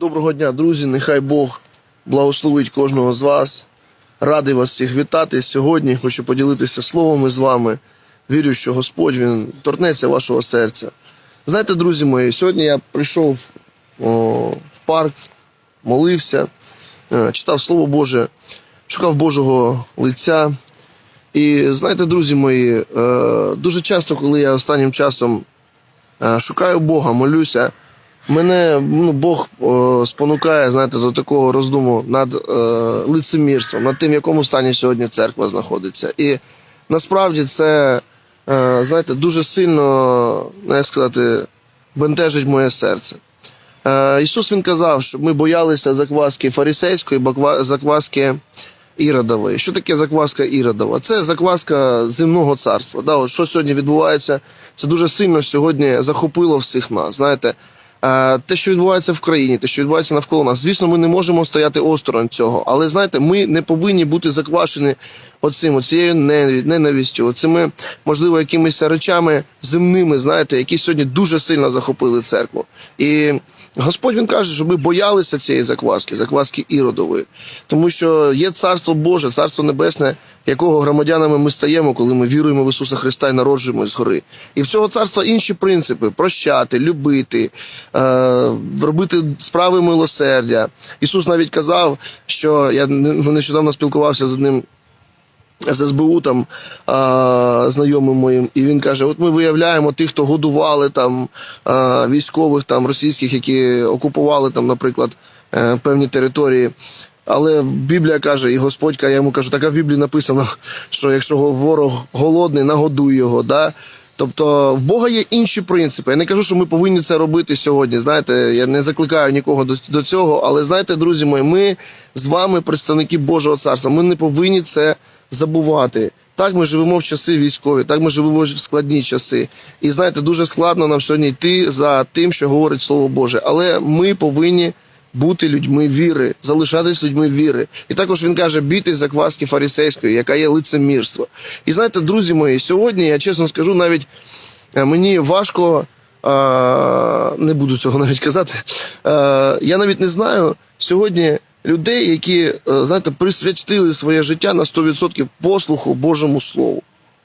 Доброго дня, друзі. Нехай Бог благословить кожного з вас. Радий вас всіх вітати. Сьогодні хочу поділитися словами з вами. Вірю, що Господь він торкнеться вашого серця. Знаєте, друзі мої, сьогодні я прийшов о, в парк, молився, е, читав Слово Боже, шукав Божого лиця. І знаєте, друзі мої, е, дуже часто, коли я останнім часом е, шукаю Бога, молюся, мене ну, Бог е, спонукає, знаєте, до такого роздуму над е, лицемірством, над тим, в якому стані сьогодні церква знаходиться. І насправді це, е, знаєте, дуже сильно, ну, як сказати, бентежить моє серце. Е, Ісус Він казав, щоб ми боялися закваски фарисейської, закваски Іродової. Що таке закваска Іродова? Це закваска земного царства. Да, от що сьогодні відбувається, це дуже сильно сьогодні захопило всіх нас. Знаєте, те, що відбувається в країні, те, що відбувається навколо нас, звісно, ми не можемо стояти осторонь цього. Але знаєте, ми не повинні бути заквашені оцим, оцією ненаві- ненавистю, оцими, можливо, якимись речами земними, знаєте, які сьогодні дуже сильно захопили церкву. І Господь він каже, щоб ми боялися цієї закваски, закваски іродової, тому що є царство Боже, царство небесне, якого громадянами ми стаємо, коли ми віруємо в Ісуса Христа і народжуємось згори. І в цього царства інші принципи: прощати, любити, е, робити справи милосердя. Ісус навіть казав, що я не- нещодавно спілкувався з одним з СБУ там а, знайомим моїм, і він каже: от ми виявляємо тих, хто годували там а, військових там російських, які окупували там, наприклад, е, певні території. Але Біблія каже, і Господь я йому кажу, так а в Біблії написано, що якщо ворог голодний, нагодуй його. Да? Тобто в Бога є інші принципи. Я не кажу, що ми повинні це робити сьогодні. Знаєте, я не закликаю нікого до, до цього, але знаєте, друзі мої, ми з вами представники Божого царства. Ми не повинні це забувати. Так ми живемо в часи військові, так ми живемо в складні часи. І знаєте, дуже складно нам сьогодні йти за тим, що говорить Слово Боже. Але ми повинні бути людьми віри, залишатись людьми віри. І також він каже: бійтесь закваски фарисейської, яка є лицемірство. І знаєте, друзі мої, сьогодні я чесно скажу, навіть е, мені важко. е, Не буду цього навіть казати. Е, Я навіть не знаю сьогодні людей, які знаєте, присвятили своє життя на 100% послуху Божому Слову.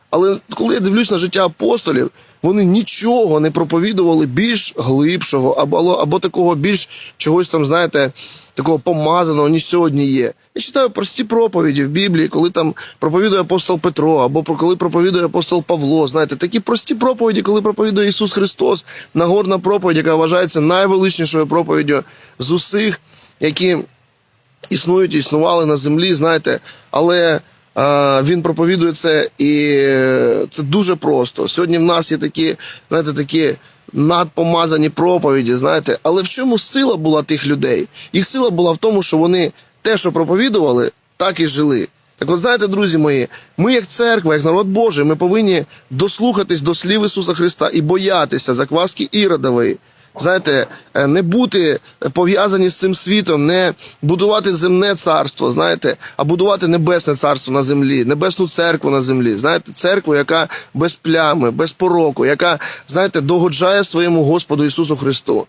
Але коли я дивлюсь на життя апостолів, вони нічого не проповідували більш глибшого, або, або такого більш чогось там, знаєте, такого помазаного, ніж сьогодні є. Я читаю прості проповіді в Біблії, коли там проповідує апостол Петро, або коли проповідує апостол Павло. Знаєте, такі прості проповіді, коли проповідує Ісус Христос, нагорна проповідь, яка вважається найвеличнішою проповіддю з усіх, які існують і існували на землі, знаєте, але він проповідує це, і е, це дуже просто. Сьогодні в нас є такі, знаєте, такі надпомазані проповіді, знаєте, але в чому сила була тих людей? Їх сила була в тому, що вони те, що проповідували, так і жили. Так от знаєте, друзі мої, ми, як церква, як народ Божий, ми повинні дослухатись до слів Ісуса Христа і боятися закваски Іродової. Знаєте, е, не бути пов'язані з цим світом, не будувати земне царство, знаєте, а будувати небесне царство на землі, небесну церкву на землі. Знаєте, церкву, яка без плями, без пороку, яка, знаєте, догоджає своєму Господу Ісусу Христу.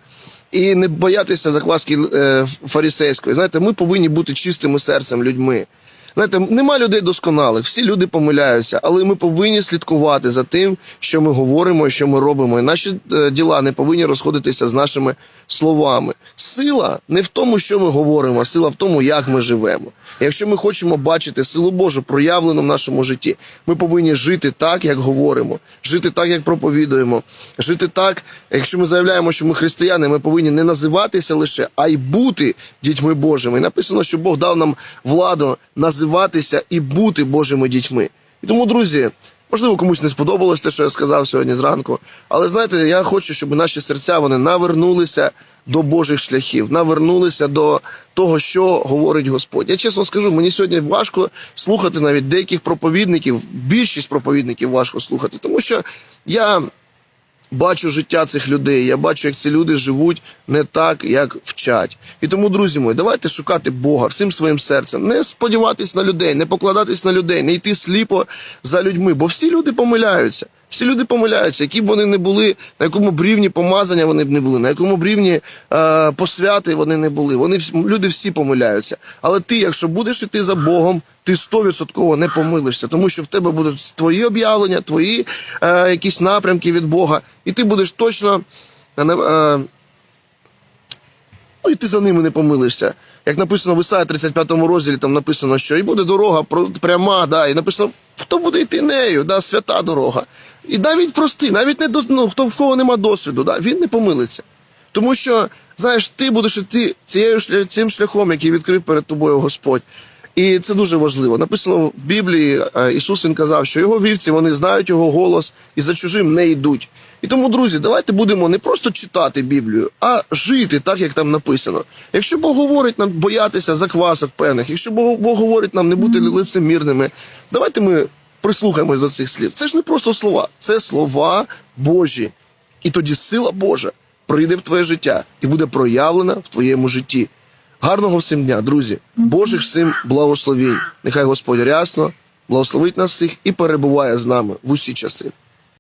І не боятися закваски е, фарисейської. Знаєте, ми повинні бути чистими серцем людьми. Знаєте, нема людей досконалих, всі люди помиляються, але ми повинні слідкувати за тим, що ми говоримо і що ми робимо. І наші е, діла не повинні розходитися з нашими словами. Сила не в тому, що ми говоримо, а сила в тому, як ми живемо. Якщо ми хочемо бачити силу Божу проявлену в нашому житті, ми повинні жити так, як говоримо, жити так, як проповідуємо, жити так, якщо ми заявляємо, що ми християни, ми повинні не називатися лише, а й бути дітьми Божими. І написано, що Бог дав нам владу називатися і бути Божими дітьми. І тому, друзі, можливо, комусь не сподобалось те, що я сказав сьогодні зранку. Але знаєте, я хочу, щоб наші серця вони навернулися до Божих шляхів, навернулися до того, що говорить Господь. Я чесно скажу, мені сьогодні важко слухати навіть деяких проповідників, більшість проповідників важко слухати, тому що я бачу життя цих людей. Я бачу, як ці люди живуть не так, як вчать. І тому, друзі мої, давайте шукати Бога всім своїм серцем, не сподіватись на людей, не покладатись на людей, не йти сліпо за людьми, бо всі люди помиляються. Всі люди помиляються, які б вони не були, на якому б рівні помазання вони б не були, на якому б рівні е, посвяти вони не були. Вони люди всі помиляються. Але ти, якщо будеш іти за Богом, ти стовідсотково не помилишся, тому що в тебе будуть твої об'явлення, твої е, якісь напрямки від Бога, і ти будеш точно. е, е, Ну і ти за ними не помилишся. Як написано в Ісаї 35 розділі, там написано, що і буде дорога пряма, да, і написано, хто буде йти нею, да, свята дорога. І навіть простий, навіть не ну, хто в кого нема досвіду, да, він не помилиться. Тому що, знаєш, ти будеш йти цією цим шляхом, який відкрив перед тобою Господь. І це дуже важливо. Написано в Біблії, е, Ісус він казав, що його вівці вони знають його голос і за чужим не йдуть. І тому, друзі, давайте будемо не просто читати Біблію, а жити так, як там написано. Якщо Бог говорить нам боятися заквасок певних, якщо Бог, Бог говорить нам не бути лицемірними, давайте ми прислухаємось до цих слів. Це ж не просто слова, це слова Божі. І тоді сила Божа прийде в твоє життя і буде проявлена в твоєму житті. Гарного всім дня, друзі! Божих всім благословінь. Нехай Господь рясно благословить нас всіх і перебуває з нами в усі часи.